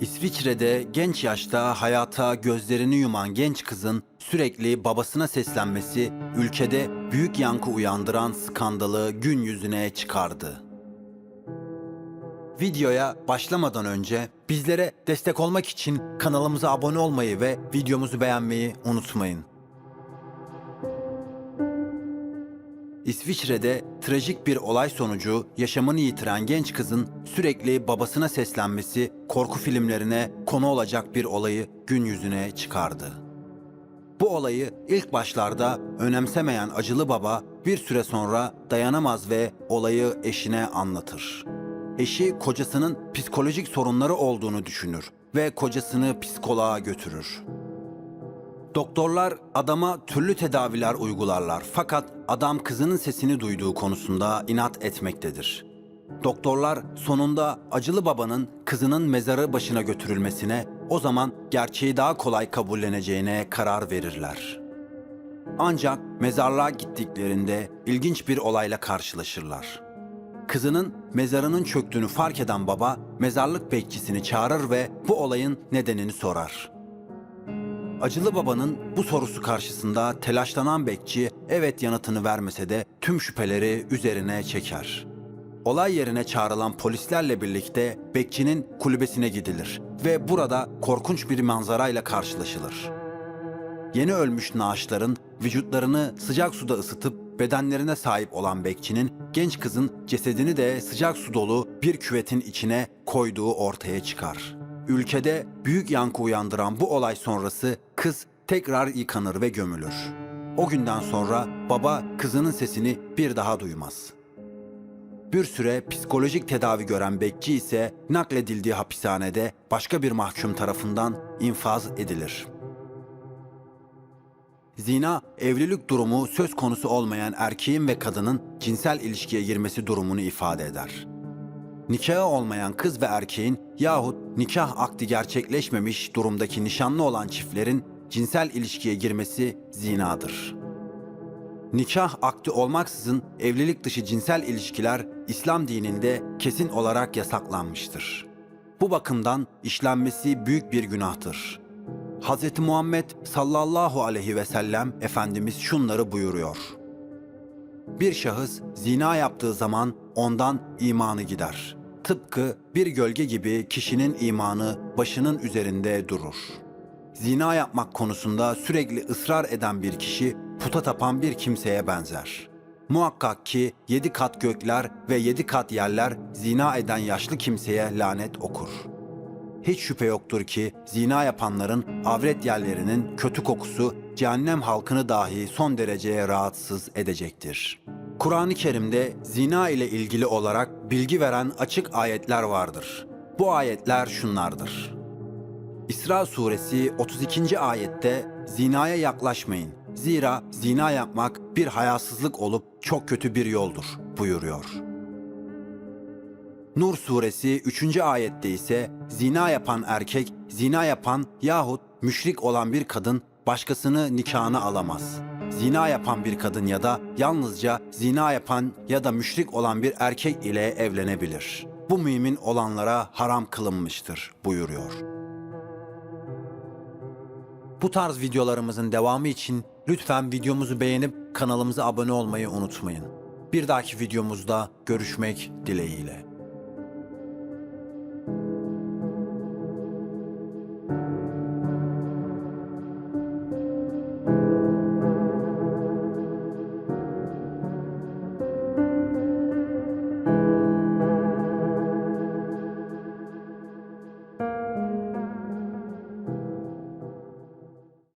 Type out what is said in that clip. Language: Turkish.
İsviçre'de genç yaşta hayata gözlerini yuman genç kızın sürekli babasına seslenmesi ülkede büyük yankı uyandıran skandalı gün yüzüne çıkardı. Videoya başlamadan önce bizlere destek olmak için kanalımıza abone olmayı ve videomuzu beğenmeyi unutmayın. İsviçre'de trajik bir olay sonucu yaşamını yitiren genç kızın sürekli babasına seslenmesi korku filmlerine konu olacak bir olayı gün yüzüne çıkardı. Bu olayı ilk başlarda önemsemeyen acılı baba bir süre sonra dayanamaz ve olayı eşine anlatır. Eşi kocasının psikolojik sorunları olduğunu düşünür ve kocasını psikoloğa götürür. Doktorlar adama türlü tedaviler uygularlar fakat adam kızının sesini duyduğu konusunda inat etmektedir. Doktorlar sonunda acılı babanın kızının mezarı başına götürülmesine, o zaman gerçeği daha kolay kabulleneceğine karar verirler. Ancak mezarlığa gittiklerinde ilginç bir olayla karşılaşırlar. Kızının mezarının çöktüğünü fark eden baba mezarlık bekçisini çağırır ve bu olayın nedenini sorar. Acılı babanın bu sorusu karşısında telaşlanan bekçi evet yanıtını vermese de tüm şüpheleri üzerine çeker. Olay yerine çağrılan polislerle birlikte bekçinin kulübesine gidilir ve burada korkunç bir manzarayla karşılaşılır. Yeni ölmüş naaşların vücutlarını sıcak suda ısıtıp bedenlerine sahip olan bekçinin genç kızın cesedini de sıcak su dolu bir küvetin içine koyduğu ortaya çıkar. Ülkede büyük yankı uyandıran bu olay sonrası kız tekrar yıkanır ve gömülür. O günden sonra baba kızının sesini bir daha duymaz. Bir süre psikolojik tedavi gören bekçi ise nakledildiği hapishanede başka bir mahkum tarafından infaz edilir. Zina, evlilik durumu söz konusu olmayan erkeğin ve kadının cinsel ilişkiye girmesi durumunu ifade eder. Nikahı olmayan kız ve erkeğin yahut nikah akdi gerçekleşmemiş durumdaki nişanlı olan çiftlerin cinsel ilişkiye girmesi zinadır. Nikah akdi olmaksızın evlilik dışı cinsel ilişkiler İslam dininde kesin olarak yasaklanmıştır. Bu bakımdan işlenmesi büyük bir günahtır. Hz. Muhammed sallallahu aleyhi ve sellem Efendimiz şunları buyuruyor. Bir şahıs zina yaptığı zaman ondan imanı gider. Tıpkı bir gölge gibi kişinin imanı başının üzerinde durur. Zina yapmak konusunda sürekli ısrar eden bir kişi puta tapan bir kimseye benzer. Muhakkak ki yedi kat gökler ve yedi kat yerler zina eden yaşlı kimseye lanet okur. Hiç şüphe yoktur ki zina yapanların avret yerlerinin kötü kokusu cehennem halkını dahi son derece rahatsız edecektir. Kur'an-ı Kerim'de zina ile ilgili olarak bilgi veren açık ayetler vardır. Bu ayetler şunlardır. İsra suresi 32. ayette zinaya yaklaşmayın. Zira zina yapmak bir hayasızlık olup çok kötü bir yoldur buyuruyor. Nur suresi 3. ayette ise zina yapan erkek, zina yapan yahut müşrik olan bir kadın başkasını nikahına alamaz. Zina yapan bir kadın ya da yalnızca zina yapan ya da müşrik olan bir erkek ile evlenebilir. Bu mümin olanlara haram kılınmıştır buyuruyor. Bu tarz videolarımızın devamı için lütfen videomuzu beğenip kanalımıza abone olmayı unutmayın. Bir dahaki videomuzda görüşmek dileğiyle.